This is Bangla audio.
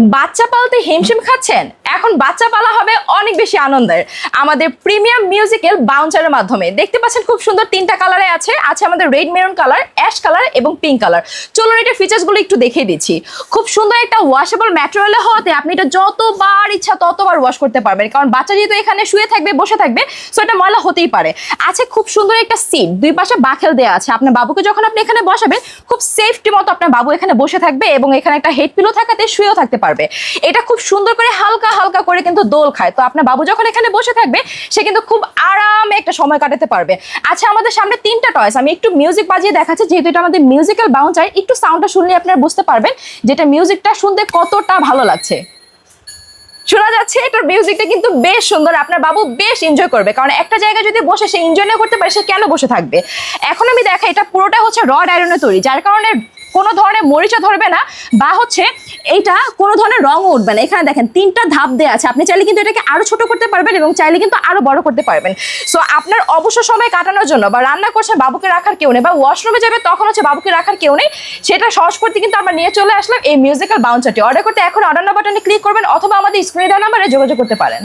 বাচ্চা পালতে হিমশিম খাচ্ছেন? এখন বাচ্চা পালা হবে অনেক বেশি আনন্দের। আমাদের প্রিমিয়াম মিউজিক্যাল বাউন্সারের মাধ্যমে। দেখতে পাচ্ছেন খুব সুন্দর তিনটা কালারে আছে। আছে আমাদের red maroon colour, ash colour এবং পিঙ্ক কালার। চলুন এটার ফিচার্সগুলো একটু দেখিয়ে দিচ্ছি। খুব সুন্দর একটা ওয়াশেবল ম্যাটেরিয়ালে হওয়াতে আপনি এটা যতবার ইচ্ছা ততবার ওয়াশ করতে পারবেন। কারণ বাচ্চা যেহেতু এখানে শুয়ে থাকবে, বসে থাকবে সো এটা ময়লা হতেই পারে। আছে খুব সুন্দর একটা সিট দুই পাশে বাখেল দেওয়া আছে। আপনার বাবুকে যখন আপনি এখানে বসাবেন, খুব সেফটি মতো আপনার বাবু এখানে বসে থাকবে এবং এখানে একটা হেড পিলো থাকাতে শুয়েও থাকতে পারবে। এটা খুব সুন্দর করে হালকা হালকা করে কিন্তু দোল খায়। তো আপনার বাবু যখন এখানে বসে থাকবে, সে কিন্তু খুব আরামে একটা সময় কাটাতে পারবে। আচ্ছা আমাদের সামনে তিনটা টয়েস আমি একটু মিউজিক বাজিয়ে দেখাচ্ছি, যেহেতু এটা আমাদের মিউজিক্যাল বাউন্সার একটু সাউন্ডটা শুনলে আপনারা বুঝতে পারবেন যেটা মিউজিকটা শুনতে কতটা ভালো লাগছে। শোনা যাচ্ছে, এটার মিউজিকটা কিন্তু বেশ সুন্দর। আপনার বাবু বেশ এনজয় করবে। কারণ একটা জায়গায় যদি বসে সে এনজয় না করতে পারে, সে কেন বসে থাকবে? এখন আমি দেখা এটা পুরোটা হচ্ছে রড আয়রনে তৈরি। যার কারণে কোনো ধরনের মরিচা ধরবে না, বা হচ্ছে এইটা কোনো ধরনের রং উঠবে না। এখানে দেখেন, তিনটা ধাপ দেওয়া আছে। আপনি চাইলে কিন্তু এটাকে আরও ছোট করতে পারবেন এবং চাইলে কিন্তু আরও বড় করতে পারবেন। সো আপনার অবসর সময় কাটানোর জন্য বা রান্না করছে বাবুকে রাখার কেউ নেই বা ওয়াশরুমে যাবে তখন হচ্ছে বাবুকে রাখার কেউ নেই। সেটা সহজ করতে কিন্তু আমরা নিয়ে চলে আসলাম এই মিউজিক্যাল বাউন্সারটি অর্ডার করতে এখন অর্ডার বাটনে ক্লিক করবেন অথবা আমাদের স্ক্রিনে দেওয়া নাম্বারে যোগাযোগ করতে পারেন।